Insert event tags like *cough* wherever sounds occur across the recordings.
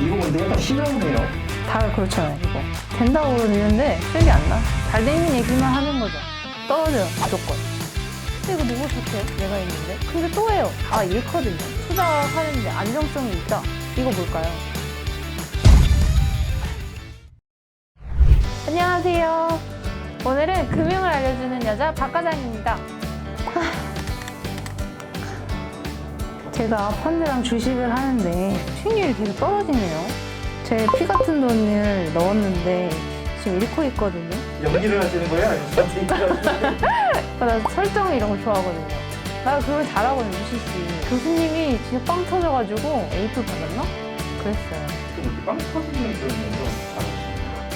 이거 뭐 내가 다 신뢰해요. 다 그렇잖아요, 이거. 된다고 그러는데 수익이 안 나. 잘 되는 얘기만 하는 거죠. 떨어져요, 무조건. 근데 이거 누구 좋대? 내가 있는데. 근데 또 해요. 다 잃거든요. 투자하는데 안정성이 있다. 이거 뭘까요? 안녕하세요. 오늘은 금융을 알려주는 여자 박과장입니다. *laughs* 제가 펀드랑 주식을 하는데 수익률이 계속 떨어지네요. 제 피 같은 돈을 넣었는데 지금 잃고 있거든요. 연기를 하시는 거예요? 아니면 저한테 얘기를 하시는 거예요? *laughs* 나 설정 이런 거 좋아하거든요. 나 그걸 잘하거든요, UCC. 교수님이 진짜 빵 터져가지고 에이플 받았나? 그랬어요. 이렇게 빵 터지는 그런 거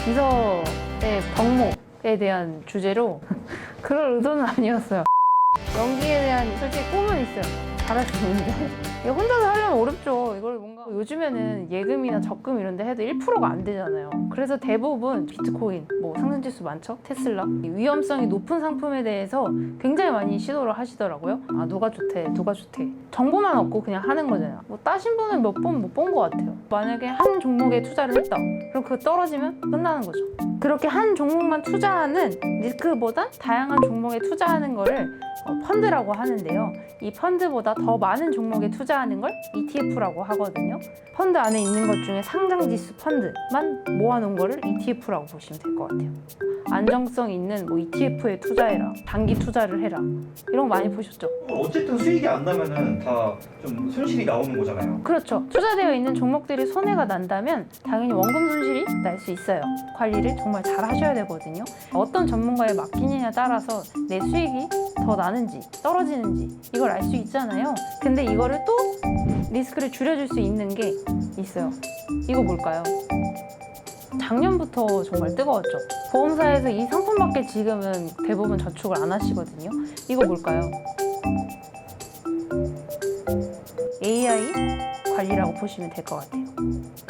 잘하시네요. 비서의 덕목에 대한 주제로 *laughs* 그럴 의도는 아니었어요. *laughs* 연기에 대한 솔직히 꿈은 있어요. 잘할 수 있는데 이거 혼자서 하려면 어렵죠. 이걸 뭔가 요즘에는 예금이나 적금 이런 데 해도 1%가 안 되잖아요. 그래서 대부분 비트코인, 뭐 상승지수 많죠? 테슬라 이 위험성이 높은 상품에 대해서 굉장히 많이 시도를 하시더라고요. 아 누가 좋대, 누가 좋대. 정보만 얻고 그냥 하는 거잖아요. 뭐 따신 분은 몇 번 못 본 것 같아요. 만약에 한 종목에 투자를 했다. 그럼 그거 떨어지면 끝나는 거죠. 그렇게 한 종목만 투자하는 리스크보다 다양한 종목에 투자하는 거를 어, 펀드라고 하는데요. 이 펀드보다 더 많은 종목에 투자하는 걸 ETF라고 하거든요. 펀드 안에 있는 것 중에 상장 지수 펀드만 모아놓은 거를 ETF라고 보시면 될 것 같아요. 안정성 있는 뭐 ETF에 투자해라, 단기 투자를 해라 이런 거 많이 보셨죠? 어쨌든 수익이 안 나면은 다 좀 손실이 나오는 거잖아요. 그렇죠. 투자되어 있는 종목들이 손해가 난다면 당연히 원금 손실이 날 수 있어요. 관리를 정말 잘 하셔야 되거든요. 어떤 전문가에 맡기느냐에 따라서 내 수익이 더 나는지 떨어지는지 이걸 알 수 있잖아요. 근데 이거를 또 리스크를 줄여줄 수 있는 게 있어요. 이거 뭘까요? 작년부터 정말 뜨거웠죠. 보험사에서 이 상품밖에 지금은 대부분 저축을 안 하시거든요. 이거 뭘까요? AI 관리라고 보시면 될 것 같아요.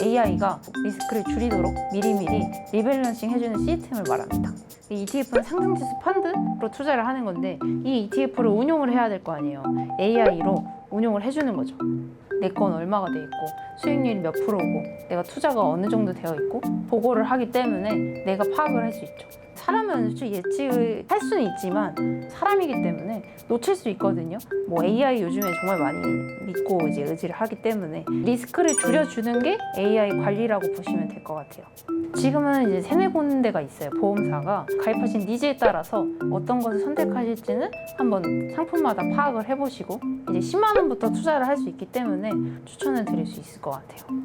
AI가 리스크를 줄이도록 미리미리 리밸런싱 해주는 시스템을 말합니다. 이 ETF는 상승지수 펀드로 투자를 하는 건데 이 ETF를 운용을 해야 될 거 아니에요. AI로 운용을 해주는 거죠. 내 건 얼마가 돼 있고 수익률이 몇 프로고 내가 투자가 어느 정도 되어 있고 보고를 하기 때문에 내가 파악을 할 수 있죠. 사람은 솔직히 예측을 할 수는 있지만 사람이기 때문에 놓칠 수 있거든요. 뭐 AI 요즘에 정말 많이 믿고 이제 의지를 하기 때문에 리스크를 줄여주는 게 AI 관리라고 보시면 될 것 같아요. 지금은 이제 세네 군데가 있어요. 보험사가 가입하신 니즈에 따라서 어떤 것을 선택하실지는 한번 상품마다 파악을 해보시고 이제 10만 원부터 투자를 할 수 있기 때문에 추천을 드릴 수 있을 것 같아요.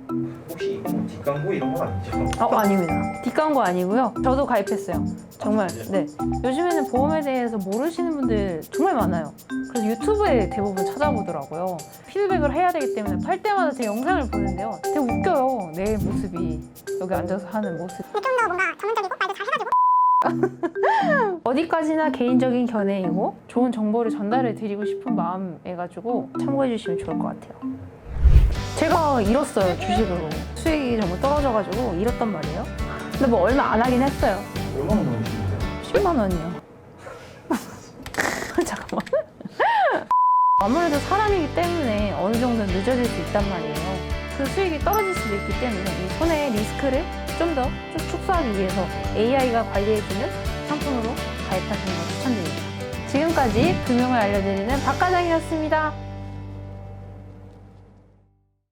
혹시 뭐 뒷광고 이런 건 아니죠? 어, 아닙니다. 뒷광고 아니고요. 저도 가입했어요. 정말. 네. 요즘에는 보험에 대해서 모르시는 분들 정말 많아요. 그래서 유튜브에 대부분 찾아보더라고요. 피드백을 해야 되기 때문에 팔 때마다 제 영상을 보는데요. 되게 웃겨요. 내 모습이. 여기 앉아서 하는 모습. 좀 더 뭔가 전문적이고 말도 잘 해가지고 *laughs* 어디까지나 개인적인 견해이고 좋은 정보를 전달해 드리고 싶은 마음 해가지고 참고해 주시면 좋을 것 같아요. 제가 잃었어요, 주식으로. 수익이 정말 떨어져가지고 잃었단 말이에요. 근데 뭐 얼마 안 하긴 했어요. 얼마나 넣으시는데요? 10만 원이요. *laughs* 잠깐만. *laughs* 아무래도 사람이기 때문에 어느 정도 늦어질 수 있단 말이에요. 그 수익이 떨어질 수도 있기 때문에 이 손해의 리스크를 좀 더 축소하기 위해서 AI가 관리해주는 상품으로 가입하시는 걸 추천드립니다. 지금까지 금융을 알려드리는 박 과장이었습니다.